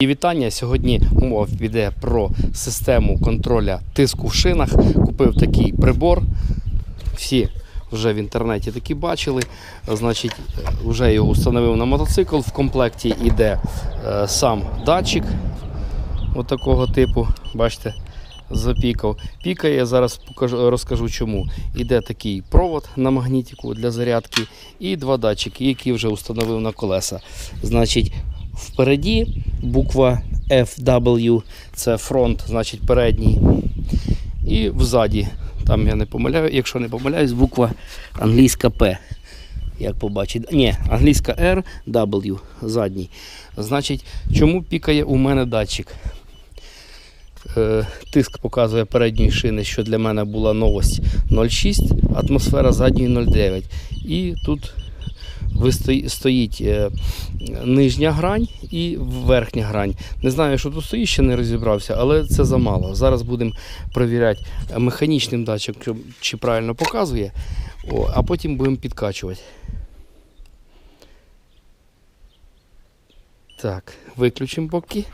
І вітання. Сьогодні мова піде про систему контроля тиску в шинах. Купив такий прибор. Всі вже в інтернеті такі бачили. Значить, е, вже його встановив на мотоцикл. В комплекті йде е, сам датчик от такого типу. Бачите, запікав. Пікає, зараз покажу, розкажу чому. Іде такий провод на магнітику для зарядки і два датчики, які вже встановив на колеса. Значить, впереді буква FW, це фронт, значить передній. І взаді, там я не помиляю, якщо не помиляюсь, буква англійська П. Як побачите. Ні, англійська R, W, задній. Значить, чому пікає у мене датчик? Е, Тиск показує передньої шини, що для мене була новость 0,6, атмосфера задньої 0,9. І тут стоїть е, нижня грань і верхня грань. Не знаю, що тут стоїть, ще не розібрався, але це замало. Зараз будемо перевіряти механічним датчиком, чи правильно показує, а потім будемо підкачувати. Так, виключимо поки.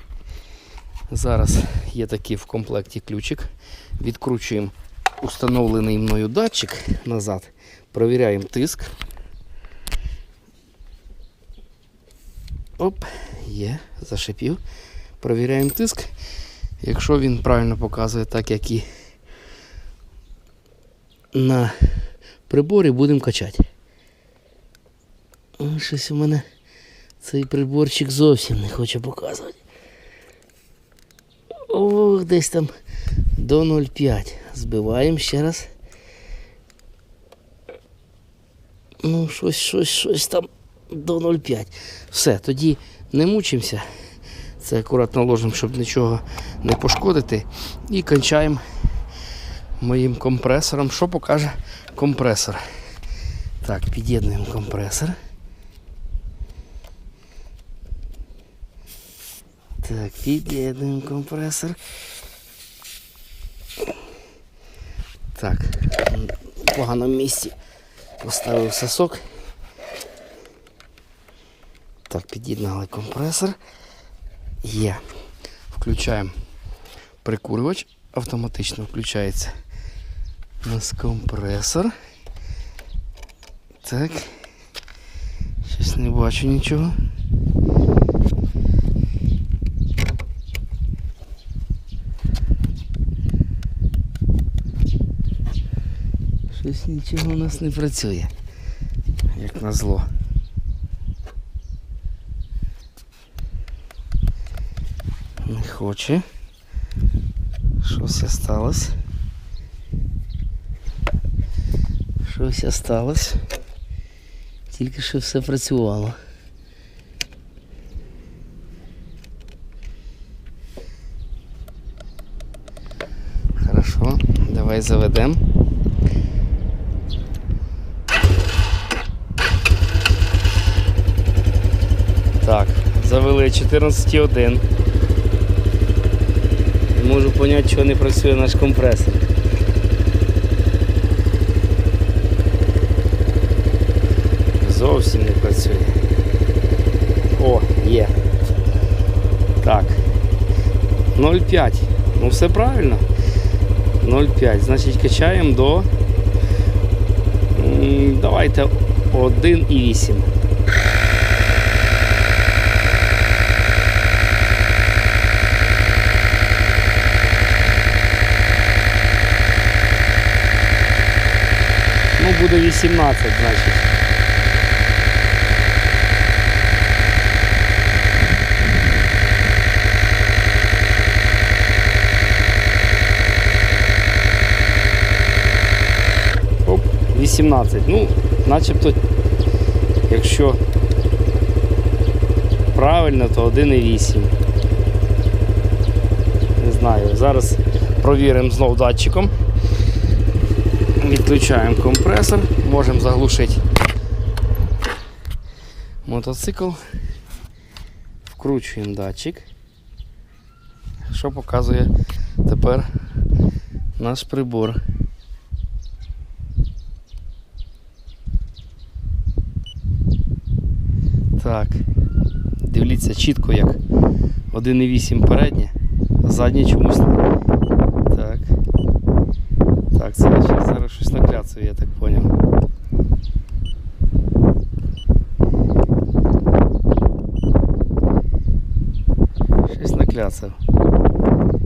Зараз є такий в комплекті ключик. Відкручуємо установлений мною датчик назад, провіряємо тиск. Оп, є, зашипів. Провіряємо тиск. Якщо він правильно показує, так як і на приборі, будемо качати. Щось у мене цей приборчик зовсім не хоче показувати. Ох, десь там до 0,5. Збиваємо ще раз. Ну, щось, щось, щось там до 0,5. Все, тоді не мучимося. Це акуратно ложимо, щоб нічого не пошкодити. І кончаємо моїм компресором. Що покаже компресор? Так, під'єднуємо компресор. Так, під'єднуємо компресор. Так, в поганому місці поставив сосок. Так, під'єднали компресор. Є. Включаємо прикурювач, автоматично включається у нас компресор. Так. Щось не бачу нічого. Щось нічого у нас не працює. Як назло. Не хоче. Щось сталося. Щось сталося. Тільки що все працювало. Хорошо, давай заведемо. Так, завели 14.1. Можу зрозуміти, чого не працює наш компресор. Зовсім не працює. О, є. Так. 0,5. Ну все правильно. 0,5. Значить качаємо до. Давайте 1,8. Ну, буде 18, значить. Оп, 18. Ну, начебто, якщо правильно, то 1,8. Не знаю. Зараз провіримо знов датчиком. Відключаємо компресор, можемо заглушити мотоцикл, вкручуємо датчик, що показує тепер наш прибор. Так, дивіться чітко, як 1,8 переднє, а заднє чомусь. не. Так. Так, це щось накляцаю, я так поняв. Щось накляцав.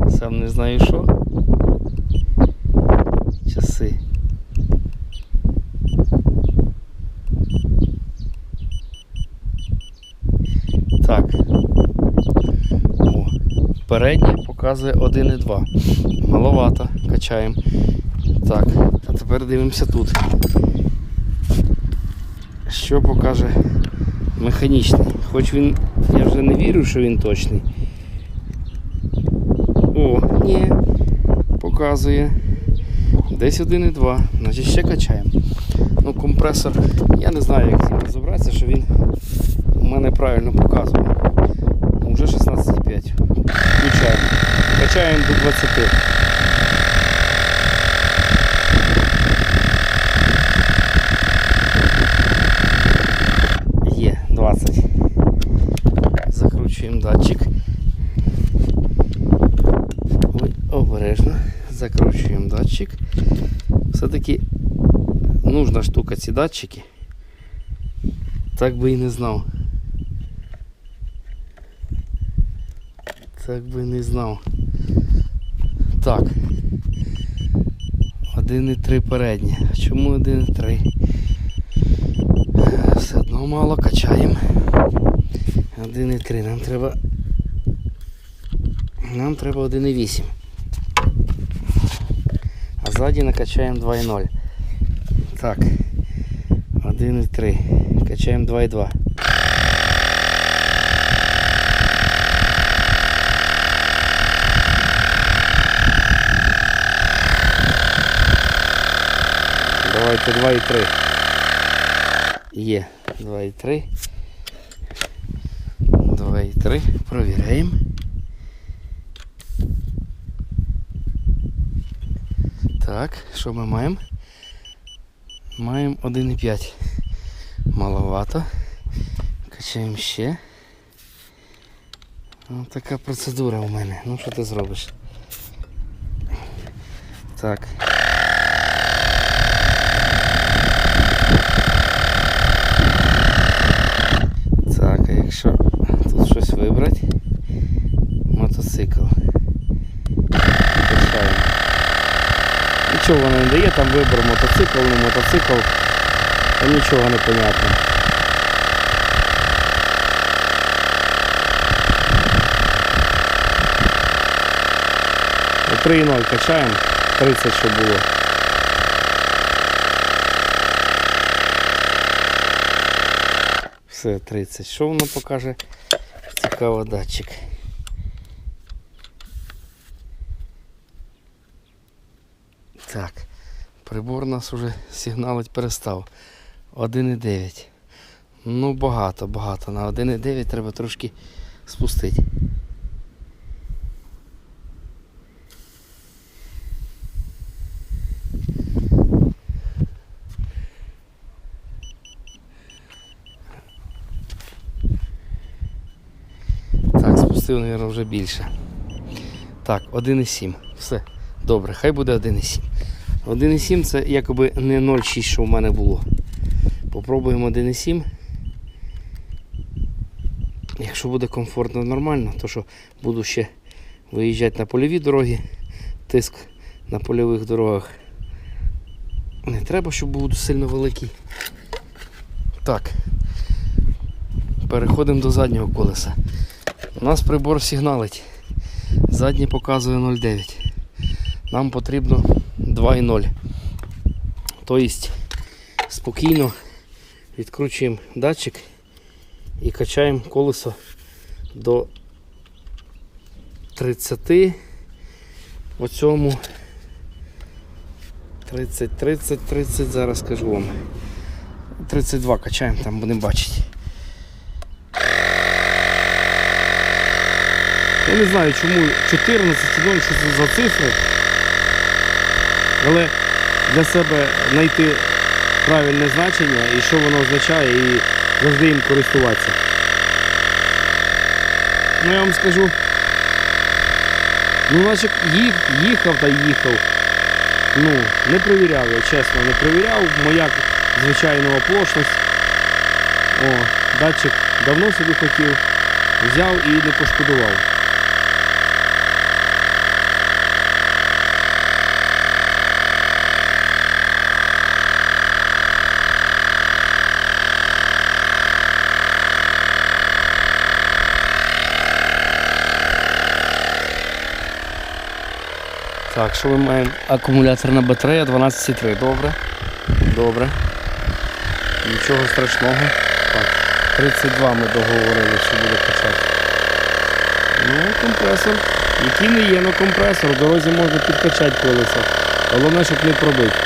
Сам не знаю що. Часи. Так. О, переднє показує 1,2. Маловато. Качаємо. Так, а тепер дивимося тут. Що покаже механічний. Хоч він, я вже не вірю, що він точний. О, ні. Показує. Десь 1,2. Значить ще качаємо. Ну, компресор, я не знаю, як з ним розібратися, що він у мене правильно показує. Ну, Вже 16,5. Включаємо. Качаємо до 20. Ці датчики. Так би і не знав. Так би не знав. Так. 1,3 переднє. А Чому 1,3? Все одно мало качаємо. 1,3. Нам треба. Нам треба 1,8. А ззаді накачаємо 2,0. Так. 1,3. Качаємо 2,2. Давайте 2,3. Є. 2,3. 2,3. Провіряємо. Так, що ми маємо? Маємо 1,5. Маловато. Качаємо ще. Ось така процедура у мене. Ну що ти зробиш? Так, а якщо тут щось вибрати, мотоцикл. Качаємо. Нічого не дає, там вибор мотоцикл, не мотоцикл. Там нічого не понятно. О, 3,0 качаємо, 30 щоб було. Все, 30. Що воно покаже? Цікаво датчик. Так, прибор нас уже сигналить перестав. 1,9. Ну багато, багато. На 1,9 треба трошки спустити. Так, спустив, мабуть, вже більше. Так, 1,7. Все. Добре, хай буде 1,7. 1,7 це якоби не 0,6, що в мене було. Попробуємо 1,7. Якщо буде комфортно нормально, то що буду ще виїжджати на польові дороги, тиск на польових дорогах. Не треба, щоб був сильно великий. Так. Переходимо до заднього колеса. У нас прибор сигналить. Задній показує 0,9. Нам потрібно 2,0. Тобто спокійно відкручуємо датчик і качаємо колесо до 30 по цьому 30, 30, 30, зараз скажу вам. 32 качаємо, там будемо бачити. Я не знаю, чому 14 0, що це за цифри. Але для себе знайти правильне значення і що воно означає, і завжди їм користуватися. ну я вам скажу. Ну, наче їх, їхав та їхав. Ну, не перевіряв я, чесно, не перевіряв. Моя звичайна оплошність. О, датчик давно собі хотів, взяв і не пошкодував. Так, що ми маємо? Акумуляторна батарея 12,3. Добре. Добре. Нічого страшного. Так, 32 ми договорили, що буде качати. Ну, компресор. Який не є, ну компресор. В дорозі можна підкачати колеса. Головне, щоб не пробити.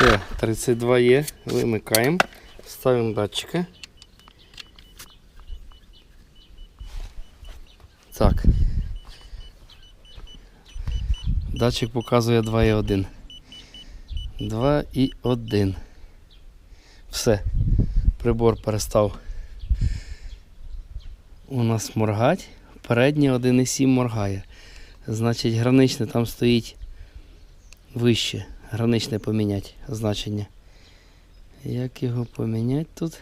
Все, 32 є. Вимикаємо. Ставимо датчики. Так. Датчик показує 2,1. 2,1. Все. Прибор перестав у нас моргати. Передній 1,7 моргає. Значить, граничне там стоїть вище. Граничне поміняти значення. Як його поміняти тут?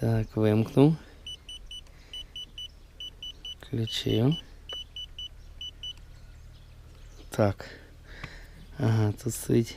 Так, вимкнув. Включив. Так. Ага, тут стоїть.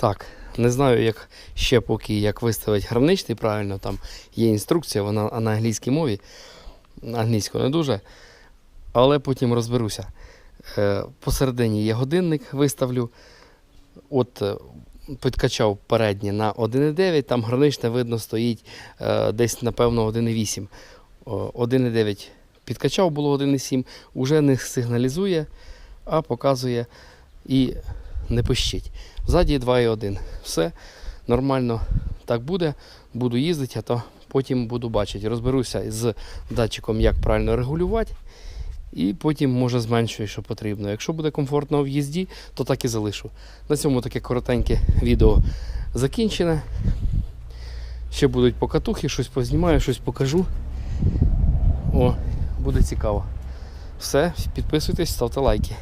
Так, не знаю, як ще поки як виставити граничний правильно. Там є інструкція, вона на англійській мові. Англійську не дуже. Але потім розберуся. Е, Посередині є годинник, виставлю. От е, підкачав переднє на 1,9, там граничне видно стоїть е, десь, напевно, 1,8. 1,9 підкачав, було 1,7, уже не сигналізує, а показує і не пищить. Ззаді 2,1. Все нормально так буде. Буду їздити, а то потім буду бачити. Розберуся з датчиком, як правильно регулювати. І потім може зменшую, що потрібно. Якщо буде комфортно в їзді, то так і залишу. На цьому таке коротеньке відео закінчене. Ще будуть покатухи, щось познімаю, щось покажу. О, буде цікаво. Все, підписуйтесь, ставте лайки.